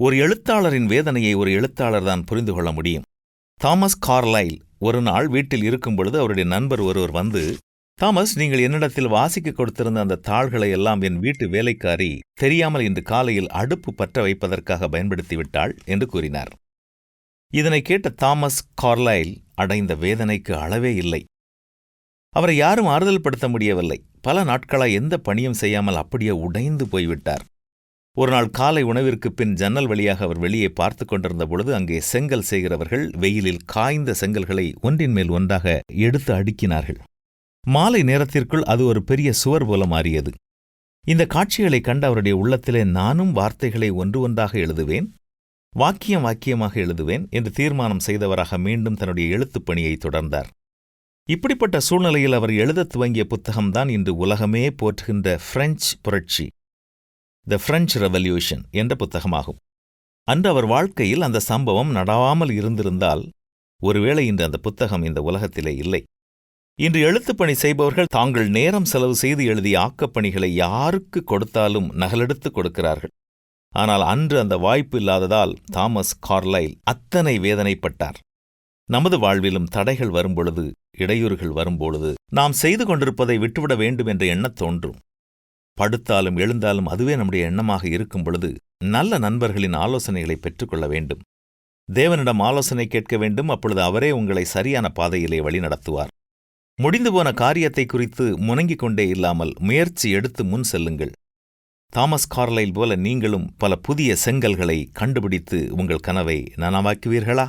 ஒரு எழுத்தாளரின் வேதனையை ஒரு எழுத்தாளர் தான் புரிந்து கொள்ள முடியும். தாமஸ் கார்லைல் ஒரு நாள் வீட்டில் இருக்கும் பொழுது அவருடைய நண்பர் ஒருவர் வந்து தாமஸ் நீங்கள் என்னிடத்தில் வாசிக்க கொடுத்திருந்த அந்த தாள்களை எல்லாம் என் வீட்டு வேலைக்காரி தெரியாமல் இன்று காலையில் அடுப்பு பற்ற வைப்பதற்காக பயன்படுத்திவிட்டாள் என்று கூறினார். இதனை கேட்ட தாமஸ் கார்லைல் அடைந்த வேதனைக்கு அளவே இல்லை. அவரை யாரும் ஆறுதல் படுத்த முடியவில்லை. பல நாட்களாய் எந்த பணியும் செய்யாமல் அப்படியே உடைந்து போய்விட்டார். ஒரு நாள் காலை உணவிற்கு பின் ஜன்னல் வழியாக அவர் வெளியே பார்த்து கொண்டிருந்த பொழுது அங்கே செங்கல் செய்கிறவர்கள் வெயிலில் காய்ந்த செங்கல்களை ஒன்றின் மேல் ஒன்றாக எடுத்து அடுக்கினார்கள். மாலை நேரத்திற்குள் அது ஒரு பெரிய சுவர் போல மாறியது. இந்த காட்சிகளை கண்ட அவருடைய உள்ளத்திலே நானும் வார்த்தைகளை ஒன்று ஒன்றாக எழுதுவேன் வாக்கியம் வாக்கியமாக எழுதுவேன் என்று தீர்மானம் செய்தவராக மீண்டும் தன்னுடைய எழுத்துப் பணியை தொடர்ந்தார். இப்படிப்பட்ட சூழ்நிலையில் அவர் எழுதத் துவங்கிய புத்தகம்தான் இன்று உலகமே போற்றுகின்ற பிரெஞ்சு புரட்சி. த பிரெஞ்சு ரெவல்யூஷன் என்ற புத்தகமாகும். அன்று அவர் வாழ்க்கையில் அந்த சம்பவம் நடவாமல் இருந்திருந்தால் ஒருவேளை இன்று அந்த புத்தகம் இந்த உலகத்திலே இல்லை. இன்று எழுத்துப்பணி செய்பவர்கள் தாங்கள் நேரம் செலவு செய்து எழுதிய ஆக்கப்பணிகளை யாருக்கு கொடுத்தாலும் நகலெடுத்து கொடுக்கிறார்கள். ஆனால் அன்று அந்த வாய்ப்பு இல்லாததால் தாமஸ் கார்லைல் அத்தனை வேதனைப்பட்டார். நமது வாழ்விலும் தடைகள் வரும்பொழுது இடையூறுகள் வரும்பொழுது நாம் செய்து கொண்டிருப்பதை விட்டுவிட வேண்டும் என்ற எண்ணத் தோன்றும். படுத்தாலும் எழுந்தாலும் அதுவே நம்முடைய எண்ணமாக இருக்கும் பொழுது நல்ல நண்பர்களின் ஆலோசனைகளை பெற்றுக்கொள்ள வேண்டும். தேவனிடம் ஆலோசனை கேட்க வேண்டும் அப்பொழுது அவரே உங்களை சரியான பாதையிலே வழிநடத்துவார் முடிந்து போன காரியத்தை குறித்து முணங்கிக் கொண்டே இல்லாமல் முயற்சி எடுத்து முன் செல்லுங்கள். தாமஸ் கார்லைல் போல நீங்களும் பல புதிய செங்கல்களை கண்டுபிடித்து உங்கள் கனவை நனவாக்குவீர்களா?